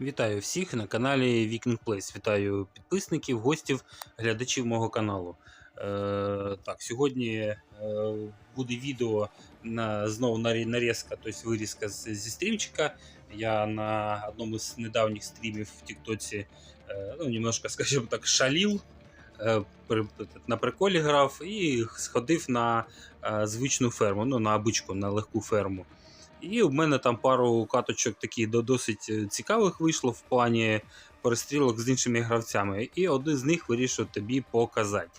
Вітаю всіх на каналі Viking Place. Вітаю підписників, гостів, глядачів мого каналу. Е, так, сьогодні е, буде відео на знову нарізка, тобто вирізка з, зі стрімчика. Я на одному з недавніх стрімів в Тіктоці е, ну, немножко, скажімо так, шалів. е, На приколі грав і сходив на е, звичну ферму, ну на обичку, на легку ферму. І в мене там пару каточок до- досить е, цікавих вийшло в плані перестрілок з іншими гравцями. І один з них вирішив тобі показати.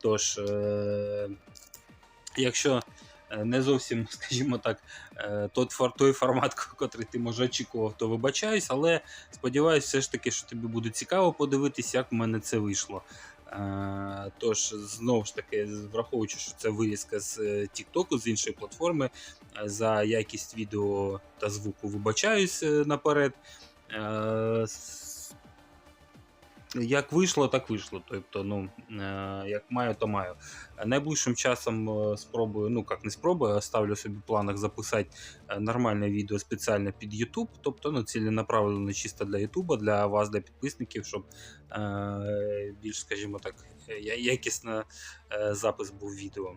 Тож, е- якщо е, не зовсім, скажімо так, е, той формат, котрий ти може очікував, то вибачаюсь, але сподіваюся, все ж таки, що тобі буде цікаво подивитись, як в мене це вийшло. Е, Тож, знову ж таки, враховуючи, що це вирізка з Тіктоку, TikTok, з іншої платформи, е, за якість відео та звуку вибачаюсь е, наперед. Як вийшло, так вийшло. Тобто, ну, е, як маю, то маю. Найближчим часом е, спробую, ну як не спробую, а ставлю собі планах записати е, нормальне відео спеціально під YouTube, тобто ну, ціленаправлено чисто для YouTube, для вас, для підписників, щоб е, більш, скажімо так, якісно запис був відео.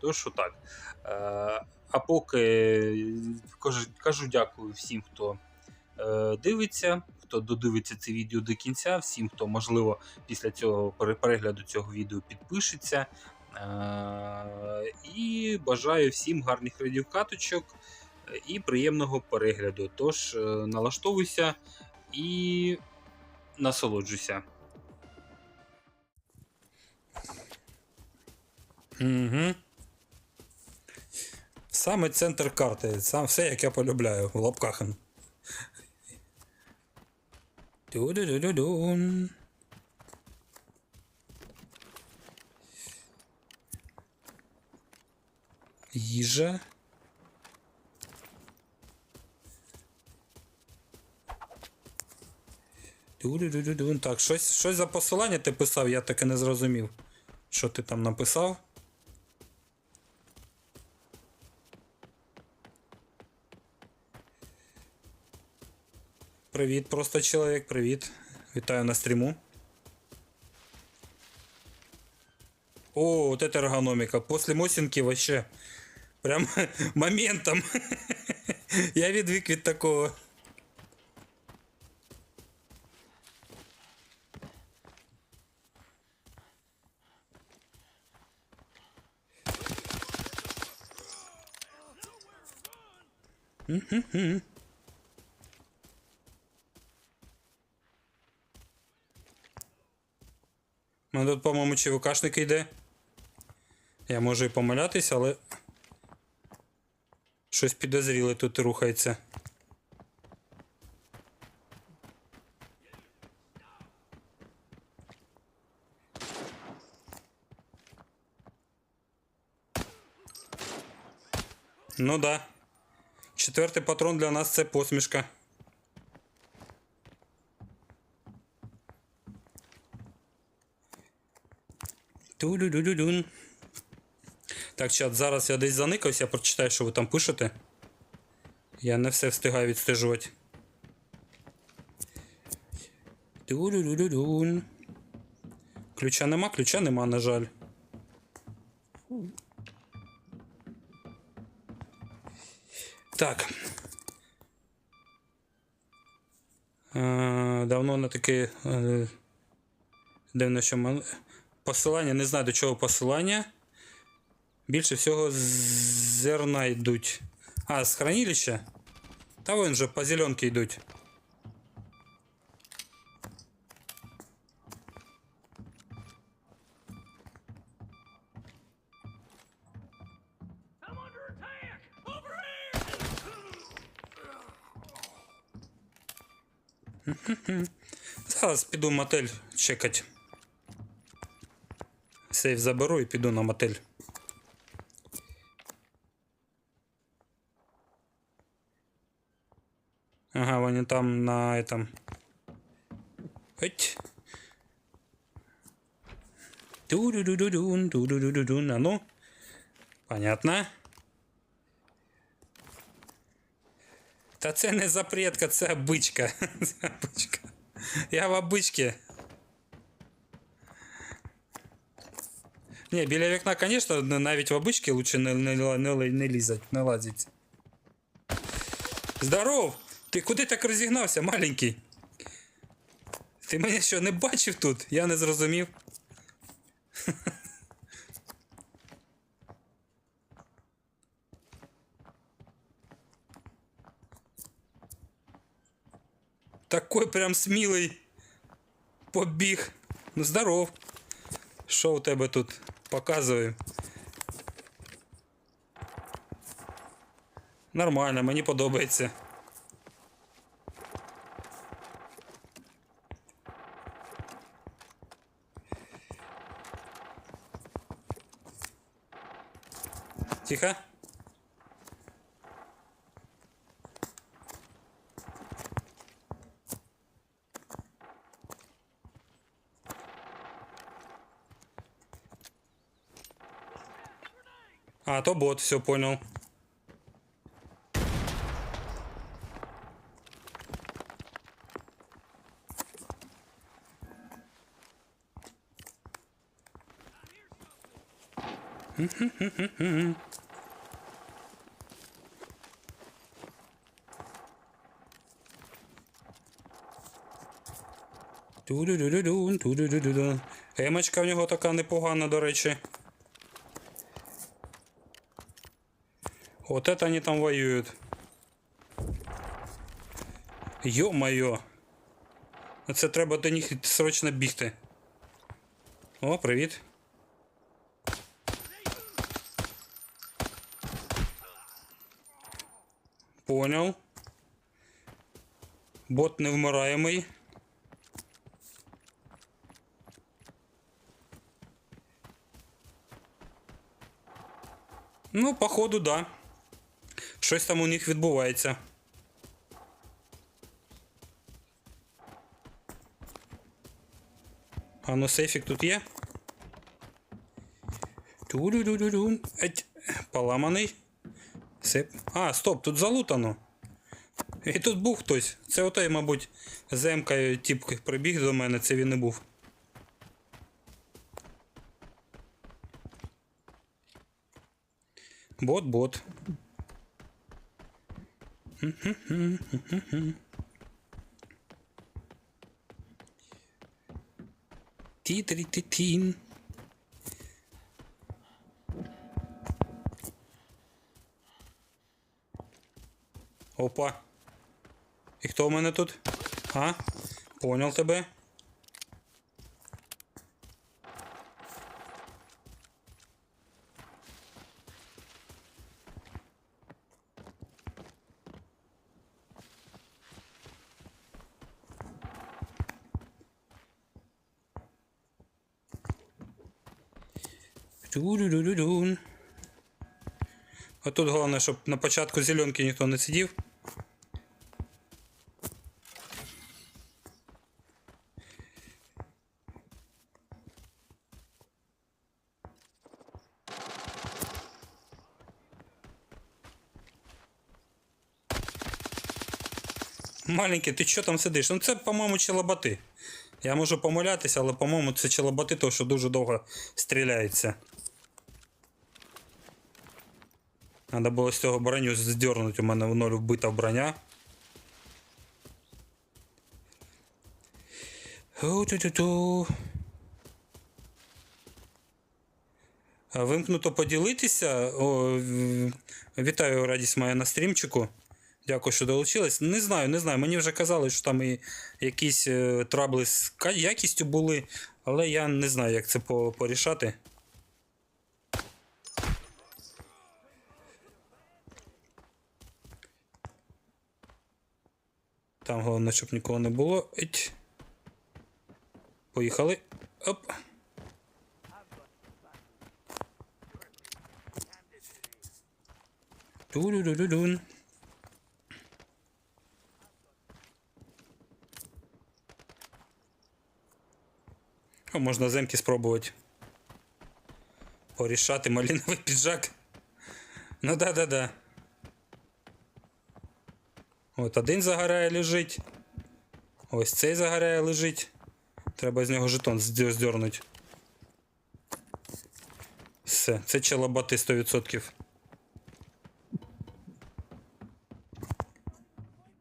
То що так. А поки кажу, кажу дякую всім, хто дивиться, хто додивиться це відео до кінця, всім, хто, можливо, після цього перегляду цього відео підпишеться. Е, І бажаю всім гарних радів каточок е, і приємного перегляду. Тож, е, налаштовуйся і насолоджуйся. Угу. Саме центр карти. Сам все, як я полюбляю в лапках. Ду-ду-ду-ду-дун. Їжа. Ду-ду-ду-ду-дун. Так, щось, щось за посилання ти писав, я таки не зрозумів. Що ти там написав? Привіт, просто чоловік, привіт. Вітаю на стріму. О, вот это эргономика. После Мосинки вообще прям моментом. Я відвик від такого. У мене тут, по-моєму, ЧВКшник йде. Я можу і помилятись, але. Щось підозріле тут рухається. Ну да. Четвертий патрон для нас це посмішка. Ту-ду-ду-ду-дун. Так, чат, зараз я десь заникався, я прочитаю, що ви там пишете. Я не все встигаю відстежувати. Ту-ду-ду-ду-дун. Ключа нема, ключа нема, на жаль. Так. Давно на таке. Дивно, що посилання, не знаю до чого посилання. Більше всього зерна йдуть. А, з хранилища? Та вон же по зеленки йдуть. Зараз піду мотель чекать. Сейф заберу і піду на мотель. Ага, вони там на этом. Эть. Ту-ду-ду-ду-дун, ту-ду-ду-ду-дун. А ну. Понятно. Та це не запретка, це бичка. Це бичка. Я в обичці. Ні, біля вікна, звісно, навіть в обичці лучше не, не, не, не лізать, не лазить. Здоров! Ти куди так розігнався, маленький? Ти мене що, не бачив тут? Я не зрозумів. Такой прям смілий побіг. Ну, здоров. Що у тебе тут? Показую. Нормально, мені подобається. А, то бот, все понял. Ту-ду-ду-ду-дун, ту-ду-ду-ду-дун. Емочка в нього така непогана, до речі. Вот это они там воюют. Йо-моє. Це треба до них срочно бігти. О, привіт. Понял. Бот невмираємий. Ну, походу, да. Щось там у них відбувається. А ну сейфік тут є. Ту-ду-ду-ду-дун. Поламаний. Сип. А, стоп, тут залутано. І тут був хтось. Це отой, мабуть, земкою тип прибіг до мене, це він не був. Бот-бот. Ті-трі-ті-тін. Опа. І хто у мене тут? А? Понял тебе. Ту-ду-ду-ду-дун. А тут головне, щоб на початку зеленки ніхто не сидів. Маленький, ти що там сидиш? Ну це, по-моєму, челобати. Я можу помилятися, але, по-моєму, це челобати, тому що дуже довго стріляється. Надо було з цього броню здернути. У мене в ноль вбита броня. Ху-ту-ту-ту. Вимкнуто поділитися. О, вітаю радість моя на стрімчику. Дякую, що долучились. Не знаю, не знаю. Мені вже казали, що там і якісь е, трабли з якістю були, але я не знаю, як це по- порішати. Там головне, щоб нікого не було. Еть. Поїхали. Оп. Ту-ду-ду-ду-дун. О, можна земки спробувати. Порішати малиновий піджак. Ну да-да-да. От один загоряє лежить. Ось цей загоряє лежить. Треба з нього жетон здер- здернуть. Все, це челобати 100%.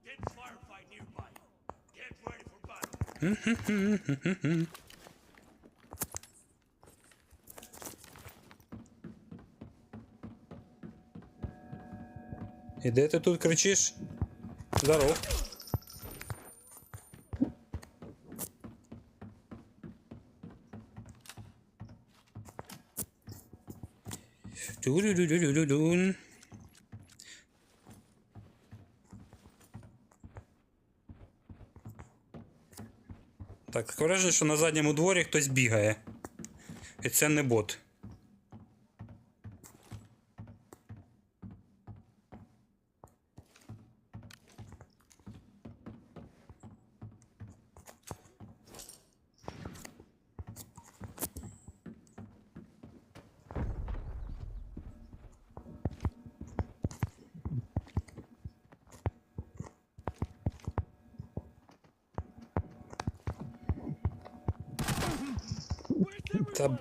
Get firefight nearby. Get ready for battle. І де ти тут кричиш? Здоров. Ту-ду-ду-ду-ду-дун. Так, враження, що на задньому дворі хтось бігає. І це не бот. Та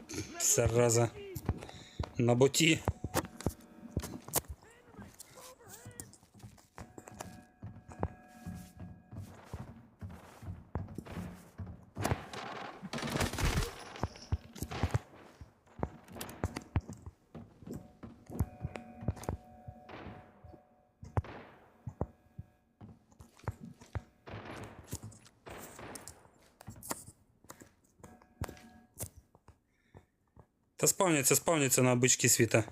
зараза. На боті. Спавняться, спавняться на бички світа.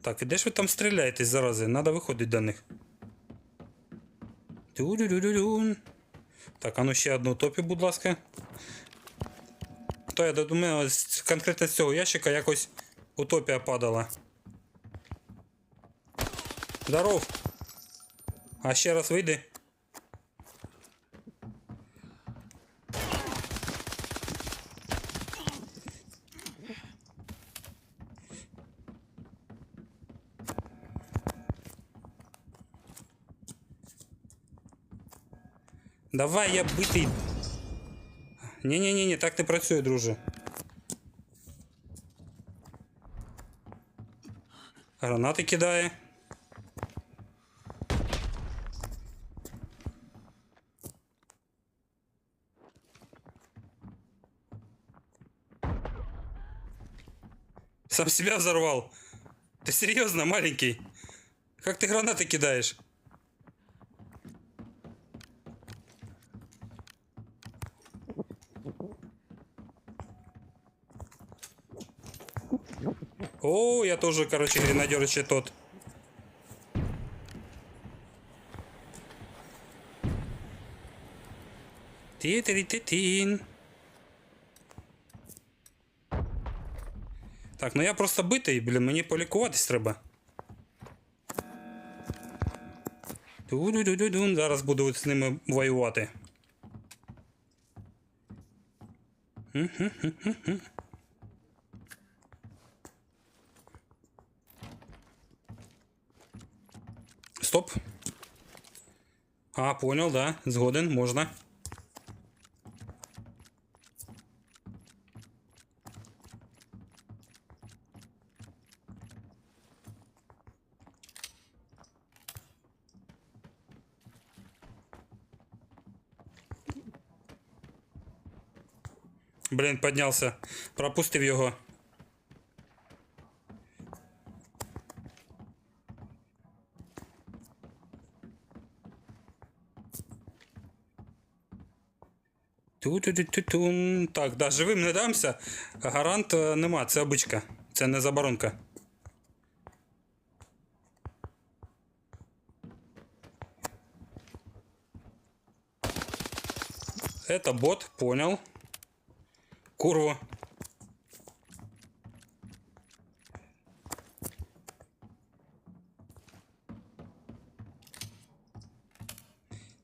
Так, і де ж ви там стріляєтесь, зарази? Надо виходити до них. Ту-ду-ду-ду-дун. Так, а ну ще одну топі, будь ласка. То я думаю, ось конкретно з цього ящика якось утопія падала. Здоров. А ще раз вийди. Давай я битий. Ні-ні-ні, так не працює, друже. Гранати кидає. Сам себя взорвал. Ты серьезно, маленький? Как ты гранаты кидаешь? О, я тоже, короче, гренадер еще тот. Ти-ти-ти-тін. Так, ну я просто битий, блін, мені полікуватись треба. Ту-ду-ду-ду-дун, Зараз буду з ними воювати. Стоп. А, понял, да. Згоден, можна. Блін, піднявся. Пропустив його. Ту-ту-ту-тун. Так, да, живим не дамся. Гарант нема, це обичка. Це не заборонка. Это бот, понял. Курва.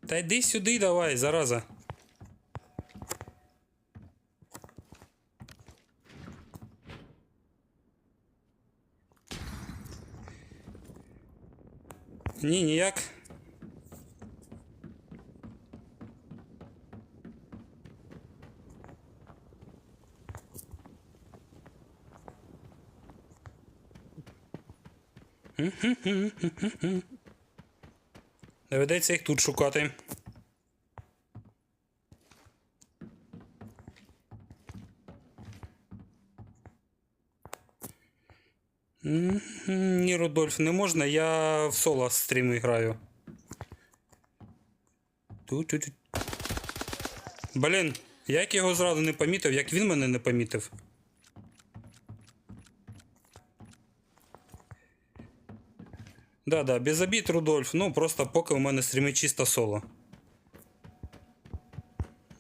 Та йди сюди давай, зараза. Ні, ніяк. Доведеться їх тут шукати. М, Ні, Рудольф, не можна, я в соло стріми граю. Блін, як його зразу не помітив, як він мене не помітив. Да, да, без обід, Рудольф. Ну, просто поки у мене стрімить чисто соло.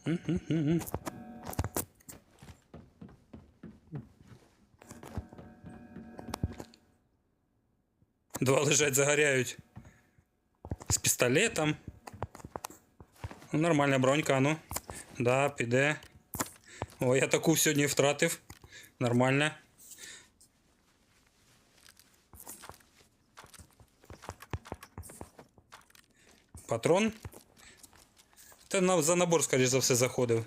М-м-м-м. Два лежать, загоряють. З пістолетом. Ну, нормальна бронька, ну. Да, піде. О, я таку сьогодні втратив. Нормально. Патрон. Та за набор, скоріш за все, заходив.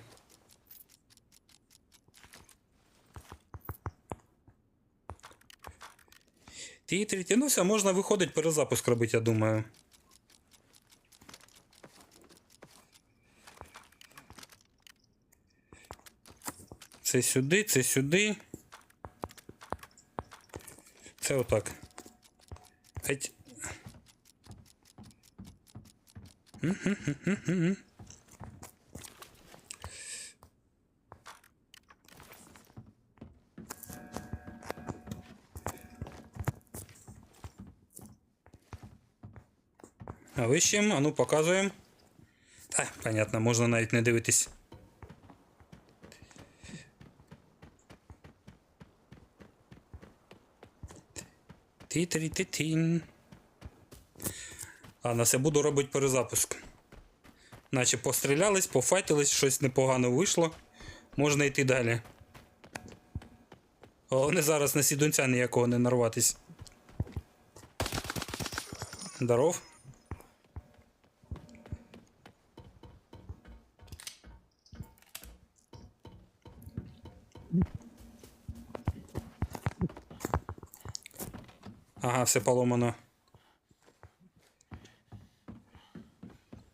Ті треті. Ну все, можна виходить, перезапуск робити, я думаю. Це сюди, це сюди. Це отак. Геть. А ви? А ну показуємо. Та, понятно, можна навіть не дивитись. Ті-трі-ті-тін. А на це буду робити перезапуск. Наче пострілялись, пофайтились, щось непогано вийшло. Можна йти далі. Головне зараз на сідунця ніякого не нарватись. Здоров. Ага, все поломано.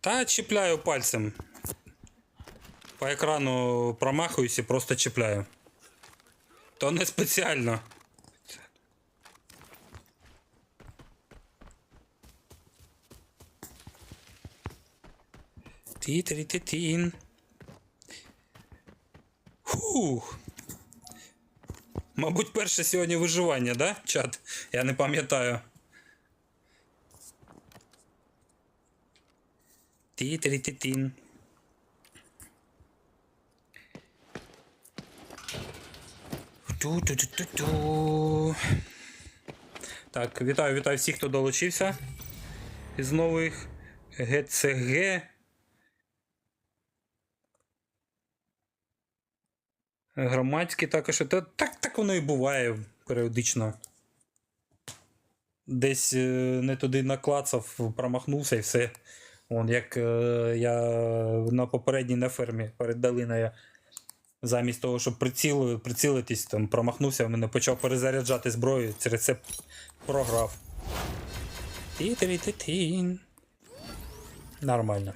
Та чіпляю пальцем. По екрану промахуюсь і просто чіпляю. То не спеціально. Ті-трі-ті-тін. Фух. Мабуть, перше сьогодні виживання, да, чат? Я не пам'ятаю. Ті-трі-ті-тін. Ту-ту-ту-ту-ту. Так, вітаю, вітаю всіх, хто долучився із нових ГЦГ. Громадські також. Та, так, так воно і буває періодично. Десь е, не туди наклацав, промахнувся і все. Вон, як е, я на попередній на фермі перед долиною, замість того, щоб приціли, прицілитись, там промахнувся, в мене почав перезаряджати зброю, через це програв. Ті-ті-ті-тін. Нормально.